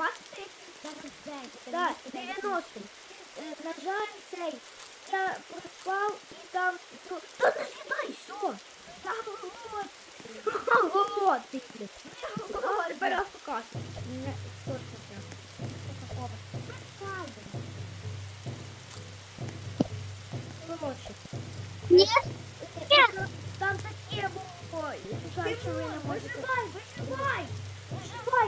бачите? Так, 90. Е, На жаль, цей. Я проспав і там. Та не з'їдай, що? Я. Ха, голодний, блядь. А, Тепер автокас. Не, що прям? Правда. Коротше. Жаль, що ви не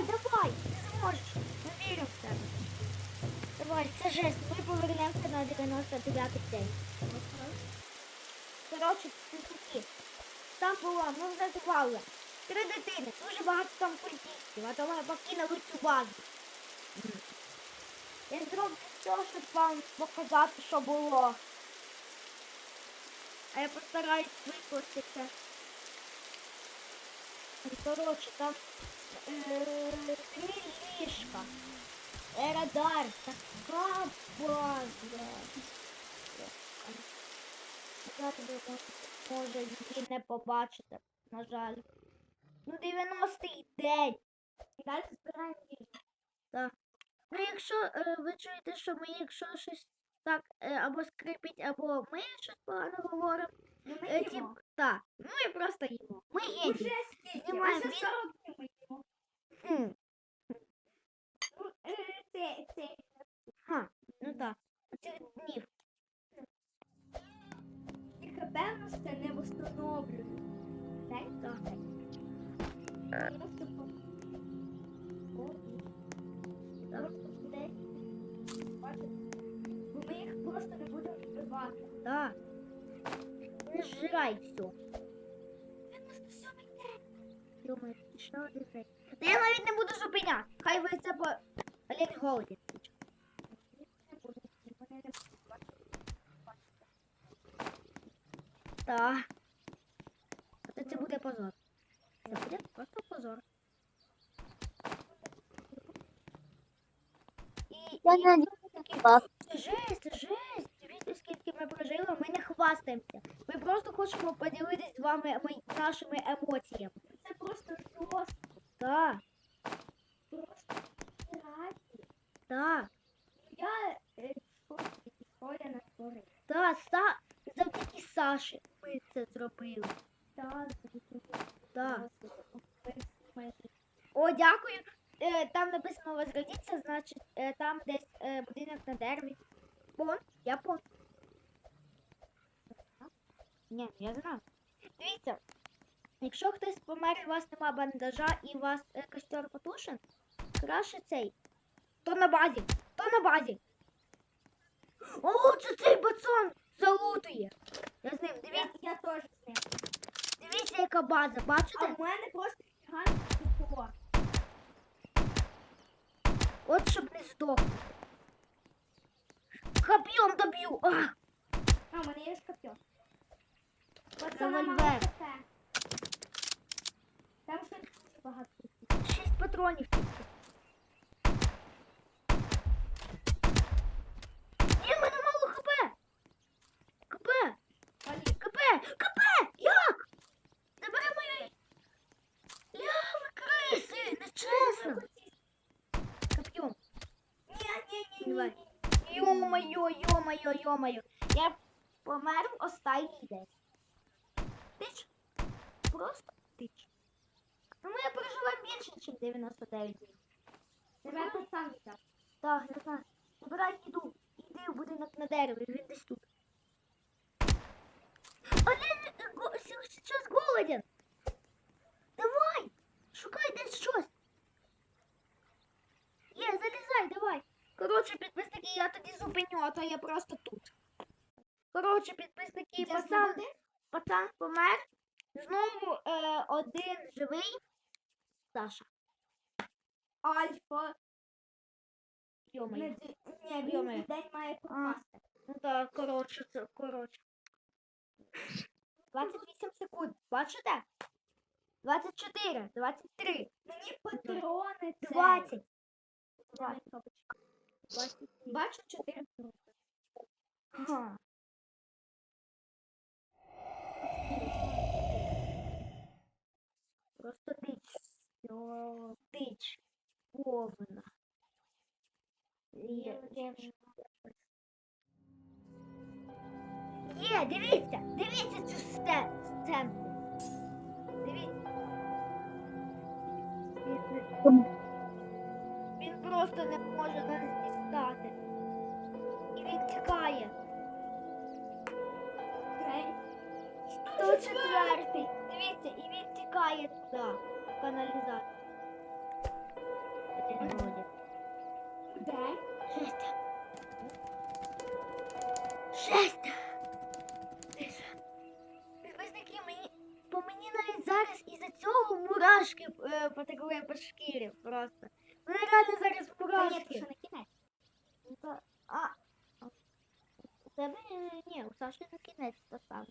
давай. Ти зможеш. Ми в тебе. Давай, це жесть. Ми повернемося на 99 день. Коротше, це такі. Там було, ми називали. Три дитини, дуже багато там культистів, а то ми покинули цю базу. Я зроблю все, щоб вам показати, що було. А я постараюсь випустити. Коротше, там три ліжка. Е, Радар, така база. Я тобі може- її не побачити, на жаль. Ну, 90-й день. І далі збираємо. Так. Ну, якщо е, ви чуєте, що ми, якщо щось так е, або скрипить, або ми щось погано говоримо, Ну, ми е, тип, так, ну ми просто їмо. Ми Уже гені. скільки? Знімаємо Уже від- 40 днів ми їмо. Ну, е, Це, це. Ха, ну так. Цих днів. І в нас це не встановлює. День? Так. Просто по- О, Так. Просто. Бачите? Бо ми їх просто не будемо вбивати. Так. Не зжирай все. 97 день. Думаю, ще один. Та я навіть не буду зупиняти. Хай ви це по не будуть бачити. Так. Це буде позор. Це буде просто позор. І, Я це жесть, це жесть. Дивіться, скільки ми прожили, хвастаємося. Ми просто хочемо поділитися з вами нашими емоціями. Це просто жорстко. Так, Просто раді. так, Я е, в шоці, що я натворив. так, Са... завдяки Саші ми це зробили. Так. О, дякую. Е, там написано возродиться, значить е, там десь будинок на дереві. Пон, я пон. Ні, я знаю. Дивіться, якщо хтось помер, і у вас нема бандажа і у вас е, костер потушен, краще цей. То на базі, то на базі. О, це цей пацан залутує. Я з ним, Я, дивіться, я теж з ним. дивіться, яка база, А бачите? в мене просто гігантський кулак. От щоб не здох. Копьем доб'ю. А, А, в мене є шкапьо. Револьвер. Там дуже багато. шість патронів. Ні, в мене мало хп. КП. КП. КП. Як? Забери мою. Ля, ви криси, нечесно. Копьем. Ні, ні, ні, ні. Йо-моє, йо-моє, йо-моє. Я помер в останній день. Тич. Просто тич. Ну я переживаю більше, ніж 99 днів. Тебе пацан взяв. Так, я знаю. Забирай їду. Іди в будинок на дереві, він десь тут. Олень сейчас голоден. Давай, шукай десь щось. Є, залізай, давай. Коротше, підписники, я тоді зупиню, а то я просто тут. Коротше, підписники, Зараз пацан, помер. Знову е, один живий. Саша. Альфа. Ді- Ні, він день має пропасти. Ну так, коротше, це коротше. 28 секунд. Бачите? 24, 23, Мені патрони це. 20. Це мої кнопочки. 20. Бачу 4 Ага. Просто дич. О, Дич. Повна. Є, є. Дивіться, дивіться цю сценку. Дивіться. Він- просто не може нас дістати. І він тікає. Сто четвертий. Туди, в? Жесть. Жесть. Підписники, мені, по мені навіть зараз із-за цього мурашки е, потекли по шкірі просто. Мене реально зараз мурашки. це що на. Ну, та- А, у тебе е, ні, у Саші на кінець поставив.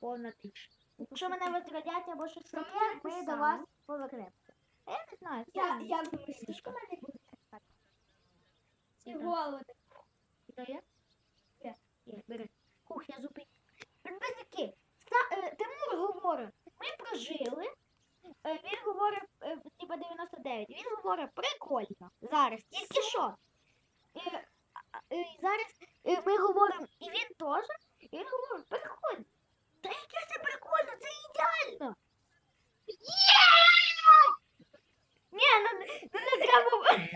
Повна тиш. Якщо мене возродять або щось таке, ти ми до вас повернемося. А Я не знаю. Я, це я думаю, мене буде? Ці голоди. Іде є? Є. Є, бери. Хух, я зупиню. Підписники, е, Тимур говорить, ми прожили. Е, Він говорить, е, типа 99. Він говорить прикольно. Зараз, тільки що. Зараз ми говоримо, і він теж. І він говорить, прикольно. Та яке це ідеально. Ні, ну, ну не треба.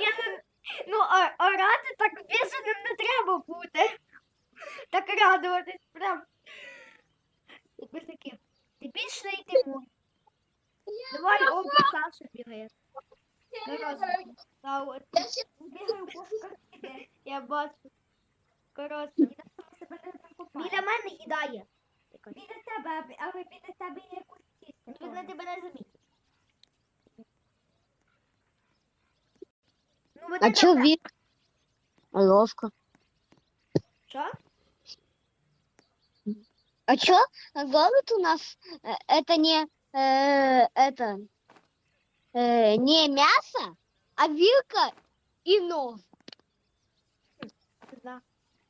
Я не, ну, а, орати так більше не треба бути. Так радуватись прям. Підписники, типічний Тимур. Давай оба Саша бігає. Коротше, та от, Бігаю по я бачу. Коротше, А вони чё добре. вид? Ловко. Що? А чё голод у нас? э, Это не э, это э, не мясо, а вилка и нож. Да.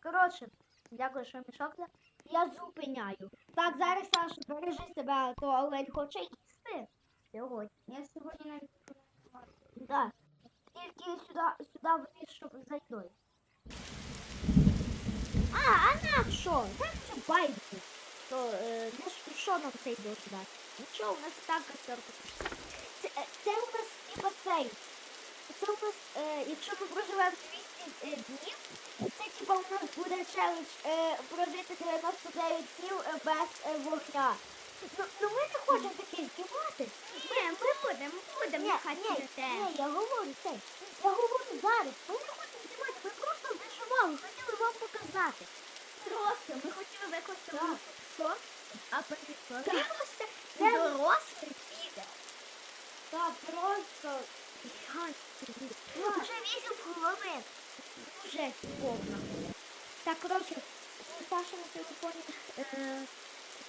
Коротше, дякую, що мішок. дав. Я зупиняю. Так, зараз Саша, бережи себе, а то Олень хоче їсти. Сьогодні. Я сьогодні навіть Да. Тільки сюди, сюди вниз, щоб зайдою. А, а нам що? Нам що байки? То, е, ну, що нам цей дощ дасть? Нічого, у нас і так кастерка. Це, е, це у нас типа цей. Це у нас, е, якщо ми проживемо 200 е, днів, це типа у нас буде челендж е, прожити 99 днів е, без е, вогня. Ну, ну ми не хочемо таке знімати. Ні, ми будемо, будемо Ні, нехай ні, ні, я говорю це. Я говорю зараз. Ми не хочемо знімати, ми просто виживали, хотіли вам показати. Просто ми хотіли використати Так. що, а перетворилося Це- доросле відео. Так, просто від. Ну, вже вісім хвилин. Вже повно. Так, коротше, у Саші на телефоні е,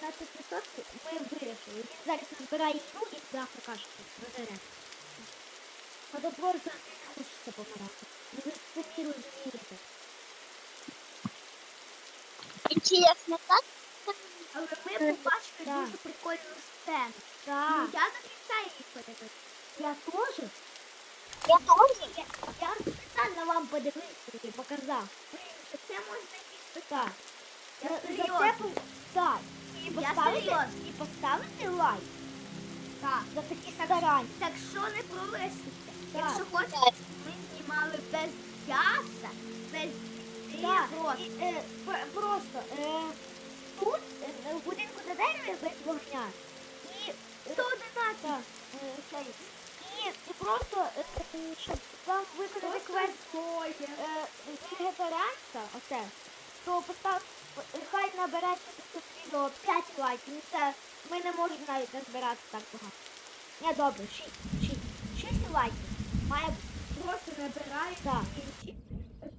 15% ми вирішили. Він зараз збирає їду і туди покажете. Розбере. А просто не хочеться помирати. Ну, Ви ж самі розумієте. Интересно, так? Але ми побачили Так. дуже прикольну сцену. Так. Ну, я до кінця її подивилася. Я теж. Я тоже. Я, я спеціально вам подивився і показав. Це можна якісь Так. Я за це Так. І поставити, і поставити лайк Так. за такі старання. Так що не пролисуйте. Так. Якщо хочете, ми знімали без м'яса, без Так. просто. І, е, пр- просто е, тут, е, в будинку на дереві без вогня. І, е, 111. так, е, цей, і, і просто, е, щоб вам виконати квест е, вегетаріанця, оце, то постав, хай набереться під відео 5 лайків. Це ми не можемо навіть назбирати так багато. Ні, добре, 6, 6, 6 лайків. Має. Просто Так.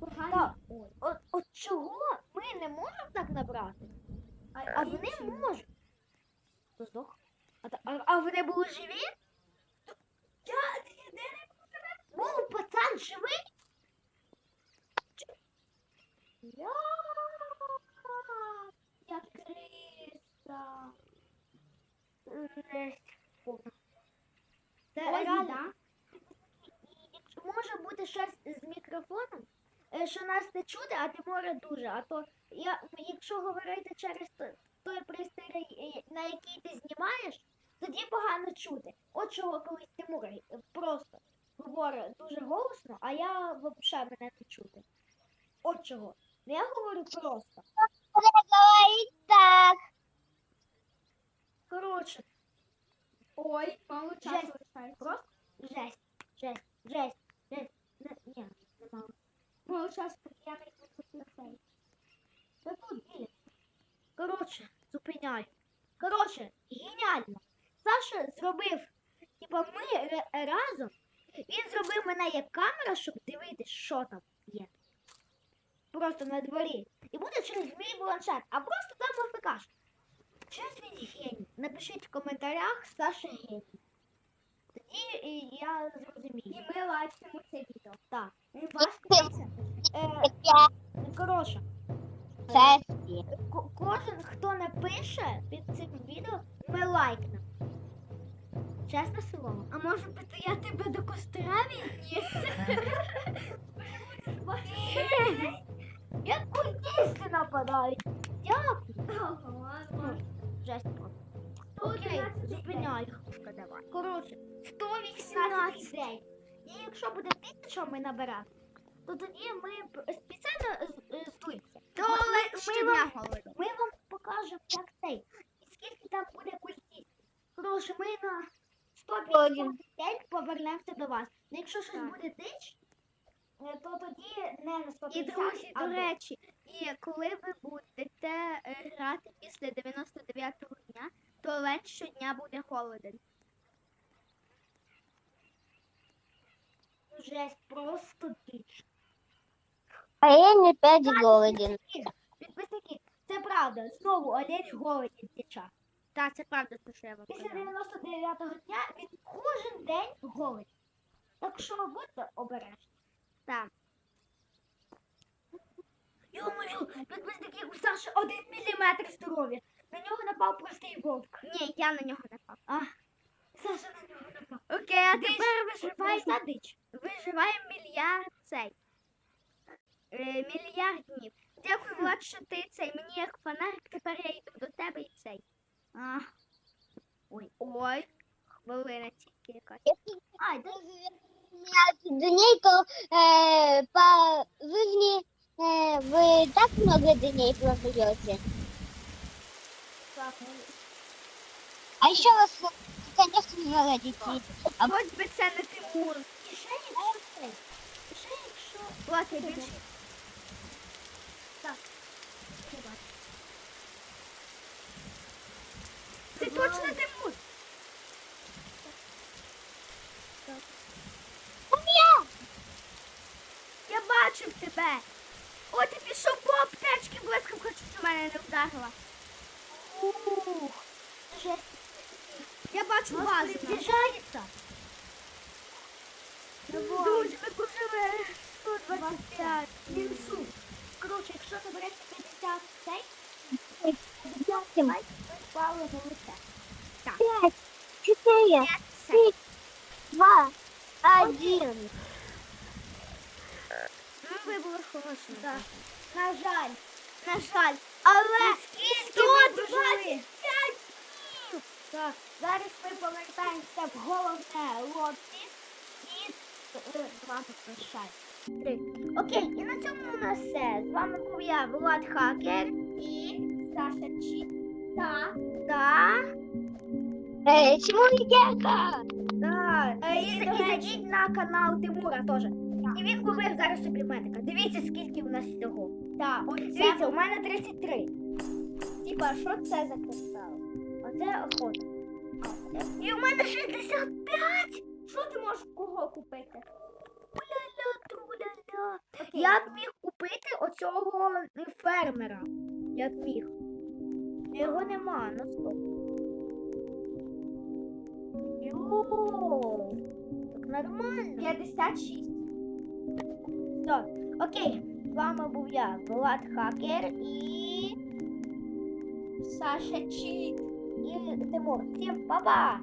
Погано. От, от чого ми не можемо так набрати? А вони можуть. Хто здох? А, а, а вони були живі? Я єдиний Був пацан живий? Я... Як Криста. Повна. Це Ой, реально. да. Може бути щось з мікрофоном, е, що нас не чути, а Тимура дуже. А то я, якщо говорити через той пристрій, е, на який ти знімаєш, тоді погано чути. От чого колись Тимур е, просто говорить дуже голосно, а я взагалі мене не чути. От чого. Ну, Я говорю просто. Говорить так. Коротше, Ой, лишається. просто жесть, жесть, жесть, жесть. Не, не мало. Поки я не цей. Та тут є. Коротше, зупиняю. Коротше, геніально. Саша зробив, типа ми разом. Він зробив мене як камера, щоб дивитись, що там є. Просто на дворі. І буде через мій планшет, а просто там АФК. Він геній. Напишіть в коментарях Саша геній. Тоді і я І ми лайкнемо це відео. Так. І важко. Е, коротше. е, Сесії. Ко- кожен, хто напише під цим відео, ми лайкнемо. Чесне слово. А може бути я тебе до костра відніс? Як культісти нападають. Дякую. Ого, ладно. Сто Окей, давай. Коротше, 118 день. І якщо буде тисяча ми набирати, то тоді ми спеціально здуємося. То Ми- вам- ми вам покажемо, як цей. І скільки там буде культів. Коротше, ми на 150 день повернемося до вас. Ну, якщо щось Так. буде дич, е, то тоді не на 150, І друзі, а до речі, і коли ви будете грати 99-го дня, то ледь щодня буде холоден. до- жесть, просто дич. А я не п'ять голоден. Підписники, це правда. Знову Олень голоден дича. Так, це правда, те, що я вам Після казала. 99-го дня він кожен день голоден. Так що будьте обережні. Так. Йо-моє, підписники, у Саші один міліметр здоров'я. На нього напав простий вовк. Ні, я на нього напав. Саша на нього напав. Окей, а тепер виживає, Проста дич. виживає мільярд цей. Е, мільярд днів. Дякую, Влад, що ти цей. Мені як фонарик, тепер я йду до тебе і цей. А, Ой, ой, хвилина тільки якась. Если ай, да, 15 дней, то э, по жизни вы так много дней проживете. так, ну, А еще вас, конечно же, родите. А хоч би це не Тимур. І ще якщо це, і ще якщо... Влад, я більше. Так, не бачу. Це точно Тимур. Я бачив тебе. О, ти пішов по аптечки блиском, хочу, що мене не вдарила. Ух, жесть. Я бачу Нас базу. приближається. Друзі, ми пожили 125. Він суп. Коротше, якщо набереться 50 цей, Пять, ми впали на лице. четыре, Це. два, один. Ну, ви були хороші. Так. На жаль. На жаль. Але 125 дожили? Так, зараз ми повертаємося в головне лобі і е, з вами. Окей, і на цьому у нас все. З вами був я, Влад Хакер і Саша Чіт. Та, та, Э, чему Мигерка? та. Е, І, і зайдіть на канал Тимура теж. І він купив зараз собі медика. Дивіться, скільки у нас всього. Так, дивіться, у мене 33. Типа, що це за кристал? Оце охота. І у мене 65! Що ти можеш кого купити? Уля-ля, труля-ля. Я б міг купити оцього фермера. Я б міг. Його нема, ну стоп. Йоу. Так нормально. 56. Все. Окей. З вами був я, Влад Хакер і. Саша Чіт. і Тимур. Всім па-па!